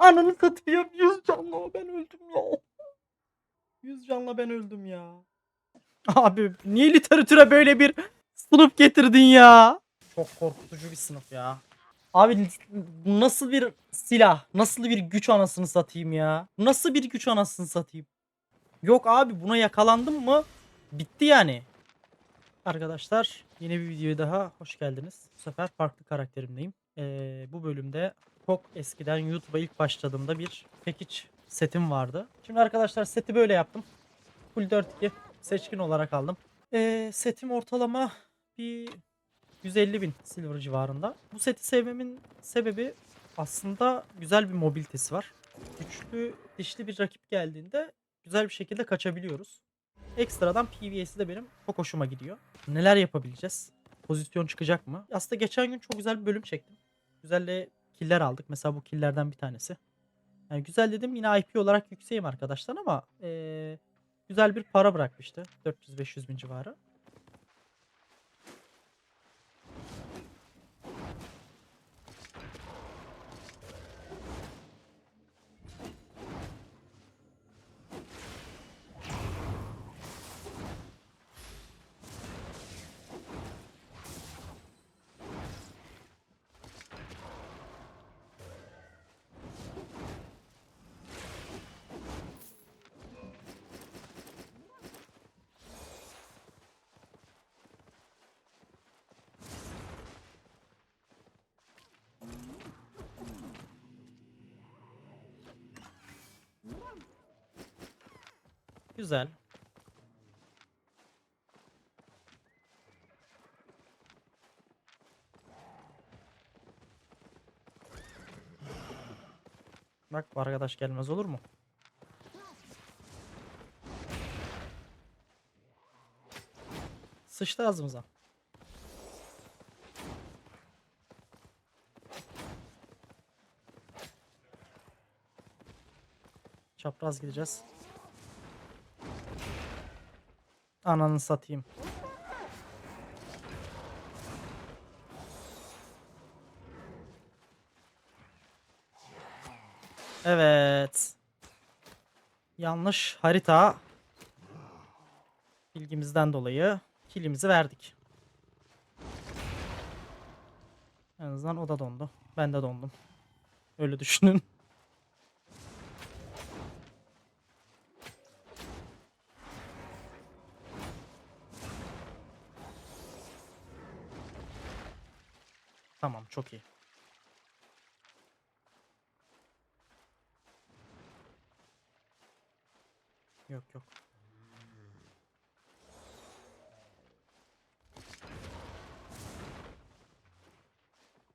Ananı satayım. 100 canla ben öldüm ya. 100 canla ben öldüm ya. Abi niye literatüre böyle bir sınıf getirdin ya? Çok korkutucu bir sınıf ya. Abi nasıl bir silah? Nasıl bir güç anasını satayım ya? Nasıl bir güç anasını satayım? Yok abi buna yakalandım mı bitti yani. Arkadaşlar yeni bir videoya daha hoş geldiniz. Bu sefer farklı karakterimdeyim. Ee, bu bölümde çok eskiden YouTube'a ilk başladığımda bir package setim vardı. Şimdi arkadaşlar seti böyle yaptım. Full 4-2 seçkin olarak aldım. Ee, setim ortalama bir 150 bin silver civarında. Bu seti sevmemin sebebi aslında güzel bir mobilitesi var. Güçlü, dişli bir rakip geldiğinde güzel bir şekilde kaçabiliyoruz. Ekstradan PvS'i de benim çok hoşuma gidiyor. Neler yapabileceğiz? Pozisyon çıkacak mı? Aslında geçen gün çok güzel bir bölüm çektim. Güzel de killer aldık. Mesela bu killerden bir tanesi. Yani güzel dedim yine IP olarak yükseğim arkadaşlar ama eee, güzel bir para bırakmıştı. 400-500 bin civarı. Güzel. Bak arkadaş gelmez olur mu? Sıçtı ağzımıza. Çapraz gideceğiz. Ananı satayım. Evet. Yanlış harita bilgimizden dolayı kilimizi verdik. En azından o da dondu. Ben de dondum. Öyle düşünün. Çok iyi. Yok yok.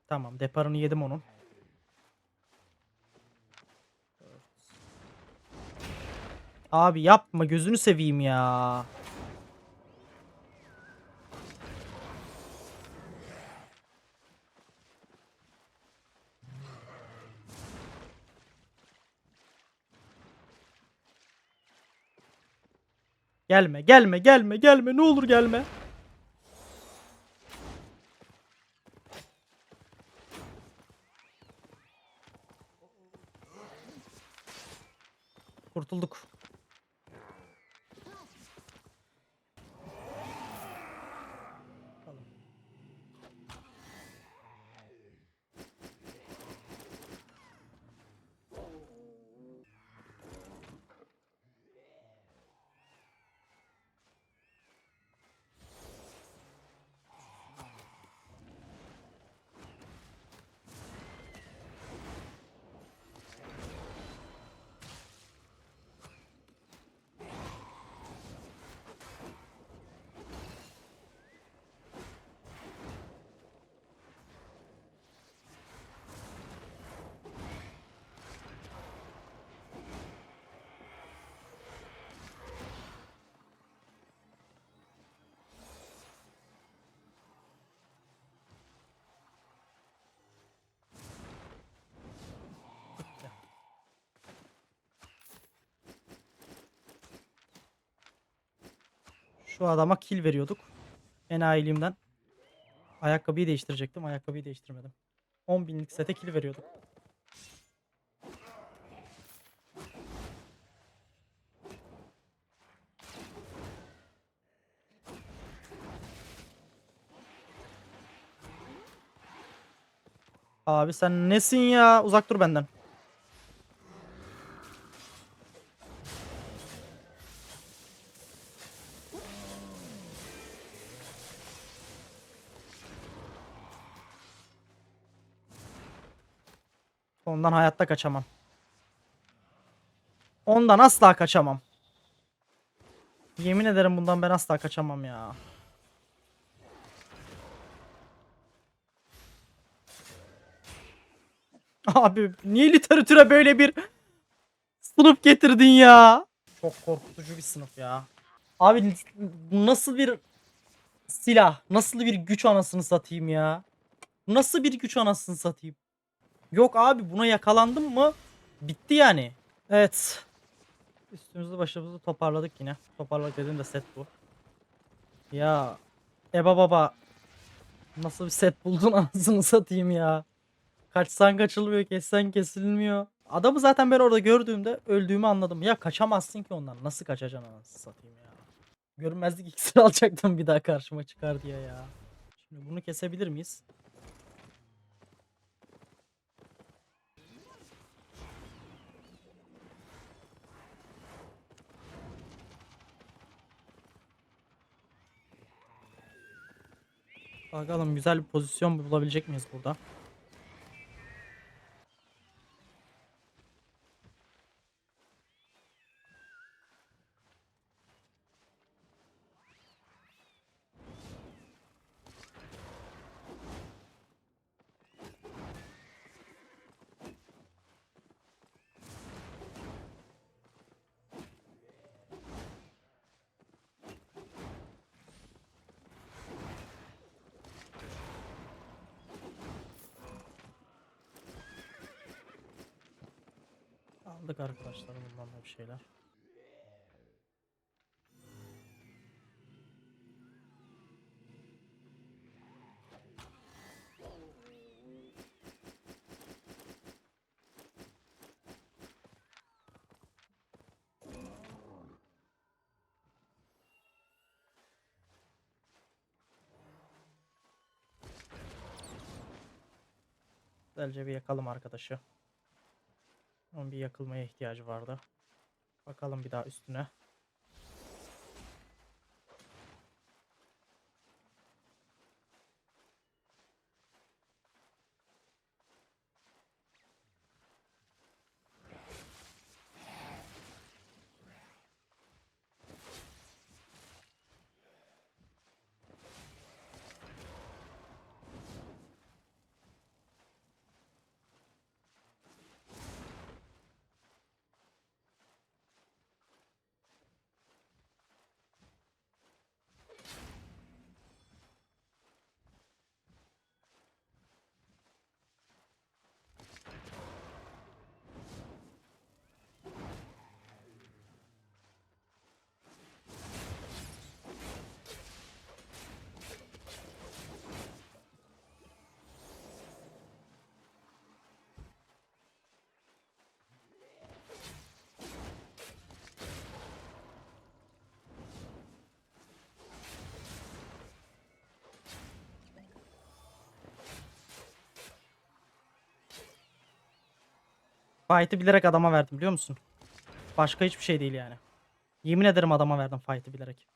Tamam deparını yedim onun. Abi yapma gözünü seveyim ya. Gelme gelme gelme gelme ne olur gelme. Kurtulduk. Şu adama kill veriyorduk. Enayiliğimden. Ayakkabıyı değiştirecektim. Ayakkabıyı değiştirmedim. 10 binlik sete kill veriyorduk. Abi sen nesin ya? Uzak dur benden. Ondan hayatta kaçamam. Ondan asla kaçamam. Yemin ederim bundan ben asla kaçamam ya. Abi niye literatüre böyle bir sınıf getirdin ya? Çok korkutucu bir sınıf ya. Abi nasıl bir silah? Nasıl bir güç anasını satayım ya? Nasıl bir güç anasını satayım? Yok abi buna yakalandım mı bitti yani. Evet. Üstümüzü başımızı toparladık yine. Toparladık dediğim de set bu. Ya Eba baba nasıl bir set buldun anasını satayım ya. Kaçsan kaçılmıyor, kessen kesilmiyor. Adamı zaten ben orada gördüğümde öldüğümü anladım. Ya kaçamazsın ki ondan. Nasıl kaçacaksın anasını satayım ya. Görünmezlik iksiri alacaktım bir daha karşıma çıkar diye ya. Şimdi bunu kesebilir miyiz? Bakalım güzel bir pozisyon bulabilecek miyiz burada? Aldık arkadaşlar bundan da bir şeyler. Güzelce bir yakalım arkadaşı. Onun bir yakılmaya ihtiyacı vardı. Bakalım bir daha üstüne. Fight'ı bilerek adama verdim biliyor musun? Başka hiçbir şey değil yani. Yemin ederim adama verdim fight'ı bilerek.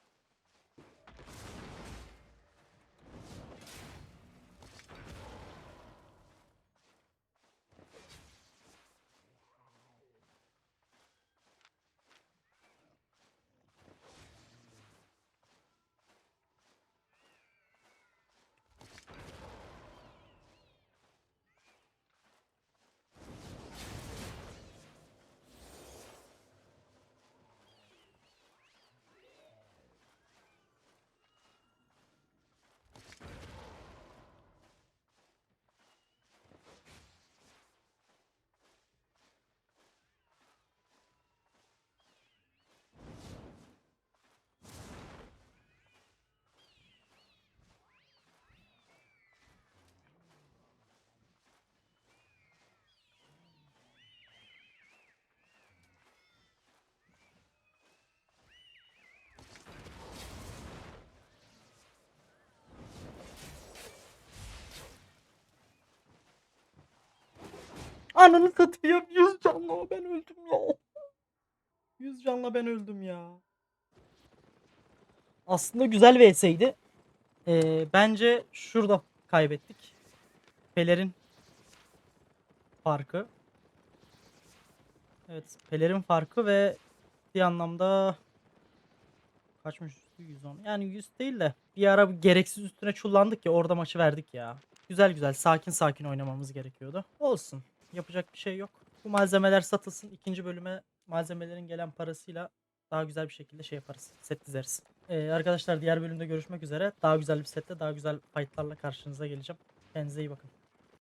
Ananı satayım. Yüz canla ben öldüm ya. Yüz canla ben öldüm ya. Aslında güzel vs'ydi. Ee, bence şurada kaybettik. Pelerin farkı. Evet, Pelerin farkı ve bir anlamda kaçmış üstü 110. Yani 100 değil de bir ara gereksiz üstüne çullandık ya orada maçı verdik ya. Güzel güzel sakin sakin oynamamız gerekiyordu. Olsun. Yapacak bir şey yok. Bu malzemeler satılsın. ikinci bölüme malzemelerin gelen parasıyla daha güzel bir şekilde şey yaparız. Set dizeriz. Ee, arkadaşlar diğer bölümde görüşmek üzere. Daha güzel bir sette daha güzel fightlarla karşınıza geleceğim. Kendinize iyi bakın.